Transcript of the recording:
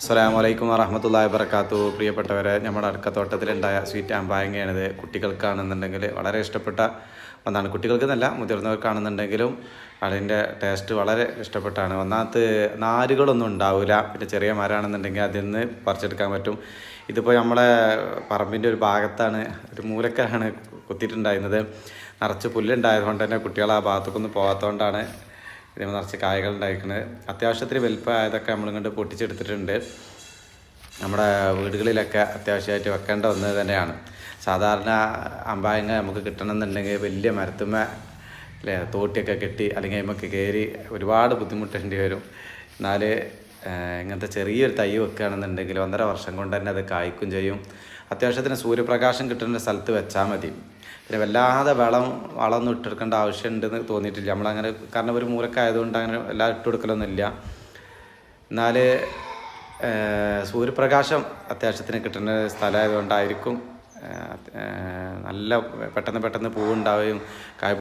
അസ്സലാമലൈക്കും വറഹമത്തല്ലാഹി വബർക്കാത്തു പ്രിയപ്പെട്ടവരെ നമ്മുടെ അടുക്കത്തോട്ടത്തിലുണ്ടായ സ്വീറ്റ് ആമ്പായങ്ങയാണിത് കുട്ടികൾക്കാണെന്നുണ്ടെങ്കിൽ വളരെ ഇഷ്ടപ്പെട്ട ഒന്നാണ്. കുട്ടികൾക്ക് എന്നല്ല മുതിർന്നവർക്കാണെന്നുണ്ടെങ്കിലും അതിന്റെ ടേസ്റ്റ് വളരെ ഇഷ്ടപ്പെട്ടാണ്. ഒന്നാമത് നാരുകളൊന്നും ഉണ്ടാവില്ല പിന്നെ ചെറിയ മരമാണെന്നുണ്ടെങ്കിൽ അതിൽ നിന്ന് പറിച്ചെടുക്കാൻ പറ്റും. ഇതിപ്പോൾ നമ്മളെ പറമ്പിന്റെ ഒരു ഭാഗത്താണ് ഒരു മൂലക്കാണ് കുത്തിയിട്ടുണ്ടായിരുന്നത്. നിറച്ച് പുല്ലുണ്ടായതുകൊണ്ട് തന്നെ കുട്ടികൾ ആ ഭാഗത്തേക്കൊന്നും പോകാത്തതുകൊണ്ടാണ് ഇതിന് നിറച്ച് കായകൾ ഉണ്ടായിരിക്കുന്നത്. അത്യാവശ്യത്തിന് വലുപ്പമായതൊക്കെ നമ്മളിങ്ങോട്ട് പൊട്ടിച്ചെടുത്തിട്ടുണ്ട്. നമ്മുടെ വീടുകളിലൊക്കെ അത്യാവശ്യമായിട്ട് വെക്കേണ്ട ഒന്ന് തന്നെയാണ്. സാധാരണ അമ്പായങ്ങ നമുക്ക് കിട്ടണമെന്നുണ്ടെങ്കിൽ വലിയ മരത്തുമ്മ അല്ലേ തോട്ടിയൊക്കെ കെട്ടി അല്ലെങ്കിൽ നമുക്ക് കയറി ഒരുപാട് ബുദ്ധിമുട്ടേണ്ടി വരും. എന്നാൽ ഇങ്ങനത്തെ ചെറിയൊരു തൈ വെക്കുകയാണെന്നുണ്ടെങ്കിൽ ഒന്നര വർഷം കൊണ്ട് തന്നെ അത് കായ്ക്കും ചെയ്യും. അത്യാവശ്യത്തിന് സൂര്യപ്രകാശം കിട്ടുന്ന സ്ഥലത്ത് വെച്ചാൽ മതി. പിന്നെ വല്ലാതെ വളം വളമൊന്നും ഇട്ടെടുക്കേണ്ട ആവശ്യമുണ്ടെന്ന് തോന്നിയിട്ടില്ല. നമ്മളങ്ങനെ കാരണം ഒരു മൂലക്കായതുകൊണ്ട് അങ്ങനെ എല്ലാം ഇട്ട് കൊടുക്കലൊന്നുമില്ല. എന്നാൽ സൂര്യപ്രകാശം അത്യാവശ്യത്തിന് കിട്ടുന്ന സ്ഥലമായതുകൊണ്ടായിരിക്കും നല്ല പെട്ടെന്ന് പെട്ടെന്ന് പൂവുണ്ടാവുകയും കായ്